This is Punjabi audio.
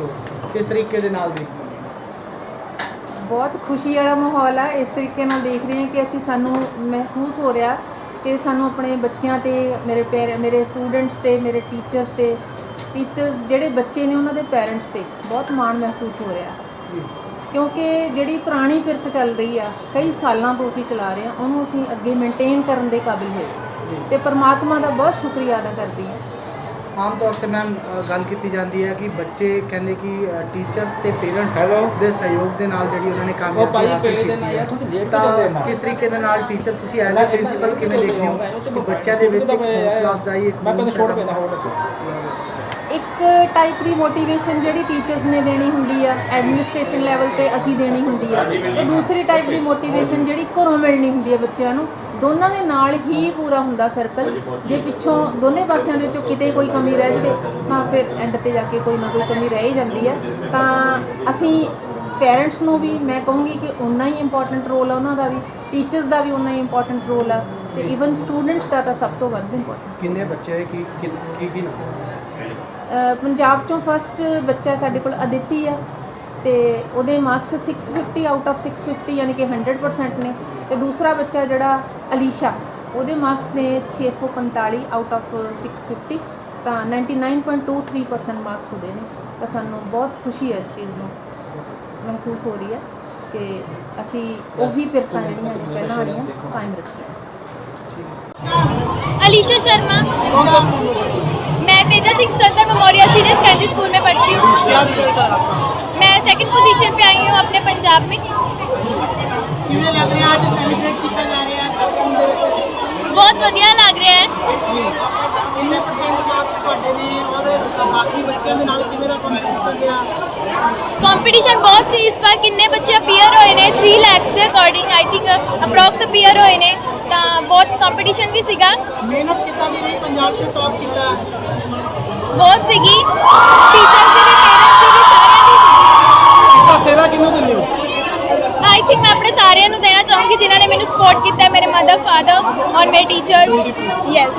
ਹੋ ਕਿਸ ਤਰੀਕੇ ਦੇ ਨਾਲ ਦੇਖਦੇ ਹੋ? ਬਹੁਤ ਖੁਸ਼ੀ ਵਾਲਾ ਮਾਹੌਲ ਆ ਇਸ ਤਰੀਕੇ ਨਾਲ ਦੇਖ ਰਹੇ ਹਾਂ ਕਿ ਅਸੀਂ ਸਾਨੂੰ ਮਹਿਸੂਸ ਹੋ ਰਿਹਾ ਕਿ ਸਾਨੂੰ ਆਪਣੇ ਬੱਚਿਆਂ ਤੇ ਮੇਰੇ ਪੇਰ ਮੇਰੇ ਸਟੂਡੈਂਟਸ ਤੇ ਮੇਰੇ ਟੀਚਰਸ ਤੇ ਟੀਚਰਸ ਜਿਹੜੇ ਬੱਚੇ ਨੇ ਉਹਨਾਂ ਦੇ ਪੈਰੈਂਟਸ ਤੇ ਬਹੁਤ ਮਾਣ ਮਹਿਸੂਸ ਹੋ ਰਿਹਾ। ਕਿਉਂਕਿ ਜਿਹੜੀ ਪੁਰਾਣੀ ਫਿਰਤ ਚੱਲ ਰਹੀ ਆ ਕਈ ਸਾਲਾਂ ਤੋਂ ਅਸੀਂ ਚਲਾ ਰਹੇ ਹਾਂ ਉਹਨੂੰ ਅਸੀਂ ਅੱਗੇ ਮੇਨਟੇਨ ਕਰਨ ਦੇ ਕਾਬਿਲ ਹੋਏ। ਤੇ ਪਰਮਾਤਮਾ ਦਾ ਬਹੁਤ ਸ਼ੁਕਰੀਆ ਅਦਾ ਕਰਦੀ ਹਾਂ। ਆਮ ਤੌਰ ਤੇ ਮੈਮ ਗੱਲ ਕੀਤੀ ਜਾਂਦੀ ਹੈ ਕਿ ਬੱਚੇ ਕਹਿੰਦੇ ਕਿ ਟੀਚਰ ਤੇ ਪੇਰੈਂਟਸ ਦੇ ਸਹਿਯੋਗ ਦੇ ਨਾਲ ਜਿਹੜੀ ਉਹਨਾਂ ਨੇ ਉਹ ਕਾਮਯਾਬੀ ਭਾਈ ਹਾਸਲ ਕੀਤੀ ਹੈ। ਤੁਸੀਂ ਲੇਟ ਕਿਉਂ ਦੇਣਾ ਤਾਂ ਕਿਸ ਤਰੀਕੇ ਦੇ ਨਾਲ ਟੀਚਰ ਤੁਸੀਂ ਐਜ਼ ਅ ਪ੍ਰਿੰਸੀਪਲ ਕਿਵੇਂ ਦੇਖਦੇ ਹੋ ਬੱਚਿਆਂ ਦੇ ਵਿੱਚ ਇੱਕ ਹੌਸਲਾ ਅਫਜ਼ਾਈ ਇੱਕ ਮੈਂ ਪਹਿਲਾਂ ਛੋੜ ਪੈਦਾ ਹੋਰ ਇੱਕ ਟਾਈਪ ਦੀ ਮੋਟੀਵੇਸ਼ਨ ਜਿਹੜੀ ਟੀਚਰਸ ਨੇ ਦੇਣੀ ਹੁੰਦੀ ਆ ਐਡਮਿਨਿਸਟ੍ਰੇਸ਼ਨ ਲੈਵਲ ਤੇ ਅਸੀਂ ਦੇਣੀ ਹੁੰਦੀ ਆ। ਤੇ ਦੂਸਰੀ ਟਾਈਪ ਦੀ ਮੋਟੀਵੇਸ਼ਨ ਜਿਹੜੀ ਘਰੋਂ ਮਿਲਣੀ ਹੁੰਦੀ ਹੈ ਬੱਚਿਆਂ ਨੂੰ ਦੋਨਾਂ ਦੇ ਨਾਲ ਹੀ ਪੂਰਾ ਹੁੰਦਾ ਸਰਕਲ ਜੇ ਪਿੱਛੋਂ ਦੋਨੇ ਪਾਸਿਆਂ ਦੇ ਵਿੱਚੋਂ ਕਿਤੇ ਕੋਈ ਕਮੀ ਰਹਿ ਜਾਵੇ ਤਾਂ ਫਿਰ ਐਂਡ ਤੇ ਜਾ ਕੇ ਕੋਈ ਨਾ ਕੋਈ ਕਮੀ ਰਹਿ ਹੀ ਜਾਂਦੀ ਹੈ ਤਾਂ ਅਸੀਂ ਪੇਰੈਂਟਸ ਨੂੰ ਵੀ ਮੈਂ ਕਹੂੰਗੀ ਕਿ ਉਨਾ ਹੀ ਇੰਪੋਰਟੈਂਟ ਰੋਲ ਆ ਉਹਨਾਂ ਦਾ ਵੀ ਟੀਚਰਸ ਦਾ ਵੀ ਉਨਾ ਹੀ ਇੰਪੋਰਟੈਂਟ ਰੋਲ ਆ। ਤੇ ਇਵਨ ਸਟੂਡੈਂਟਸ ਦਾ ਤਾਂ ਸਭ ਤੋਂ ਵੱਧ ਇੰਪੋਰਟੈਂਟ ਕਿੰਨੇ ਬੱਚੇ ਕੀ ਕੀ ਕੀ ਪੰਜਾਬ ਚੋਂ ਫਸਟ ਬੱਚਾ ਸਾਡੇ ਕੋਲ ਅਦਿਤੀ ਆ ਤੇ ਉਹਦੇ ਮਾਰਕਸ 650 ਆਊਟ ਆਫ 650 ਯਾਨੀ ਕਿ 100% ਨੇ। ਤੇ ਦੂਸਰਾ ਬੱਚਾ ਜਿਹੜਾ ਅਲੀਸ਼ਾ ਉਹਦੇ ਮਾਰਕਸ ਨੇ 645 ਆਊਟ ਆਫ 650 ਤਾਂ 99.23% ਮਾਰਕਸ ਉਹਦੇ ਨੇ। ਤਾਂ ਸਾਨੂੰ ਬਹੁਤ ਖੁਸ਼ੀ ਹੈ ਇਸ ਚੀਜ਼ ਨੂੰ ਮਹਿਸੂਸ ਹੋ ਰਹੀ ਹੈ ਕਿ ਅਸੀਂ ਉਹੀ ਪਿਰਤਾਂ ਜਿਹੜੀਆਂ ਨੇ ਪਹਿਲਾਂ ਵਾਲੀਆਂ ਕਾਇਮ ਰੱਖੀਆਂ। ਅਲੀਸ਼ਾ ਸ਼ਰਮਾ। सिक्स तंत्र मेमोरियल सीनियर सेकेंडरी स्कूल में पढ़ती हूँ। मैं सेकंड पोजीशन पे आई हूँ अपने पंजाब में। बहुत बढ़िया लग रहा है। कंपटीशन बहुत सी इस बार किन्ने बच्चे ਬੱਚਿਆਂ ਦੇ ਨਾਲ ਕਿਵੇਂ ਦਾ ਕੰਪੀਟੀਸ਼ਨ ਰਿਹਾ ਕੰਪੀਟੀਸ਼ਨ ਬਹੁਤ ਸੀ ਇਸ ਵਾਰ ਕਿੰਨੇ ਬੱਚੇ ਅਪੀਅਰ ਹੋਏ ਨੇ। 3 ਲੱਖ ਦੇ according I think approx appear ਹੋਏ ਨੇ ਤਾਂ ਬਹੁਤ ਕੰਪੀਟੀਸ਼ਨ ਵੀ ਸੀਗਾ। ਮਿਹਨਤ ਕਿੱਦਾਂ ਦੀ ਰਹੀ ਪੰਜਾਬ 'ਚ ਟੌਪ ਕੀਤਾ। ਬਹੁਤ ਸੀਗੀ। ਟੀਚਰਸ ਦੀ ਵੀ ਪੇਰੈਂਟਸ ਦੀ ਵੀ ਸਾਰਿਆਂ ਦੀ ਸੀਗੀ। ਕਿੱਦਾਂ ਸੇਰਾ ਕਿਹਨੂੰ ਦਿੰਦੇ ਹੋ? ਆਈ ਥਿੰਕ ਮੈਂ ਆਪਣੇ ਸਾਰਿਆਂ ਨੂੰ ਦੇਣਾ ਚਾਹੂੰਗੀ ਜਿਨ੍ਹਾਂ ਨੇ ਮੈਨੂੰ ਸਪੋਰਟ ਕੀਤਾ ਮੇਰੇ ਮਦਰ ਫਾਦਰ ਔਰ ਮੇਰੇ ਟੀਚਰਸ ਯੈਸ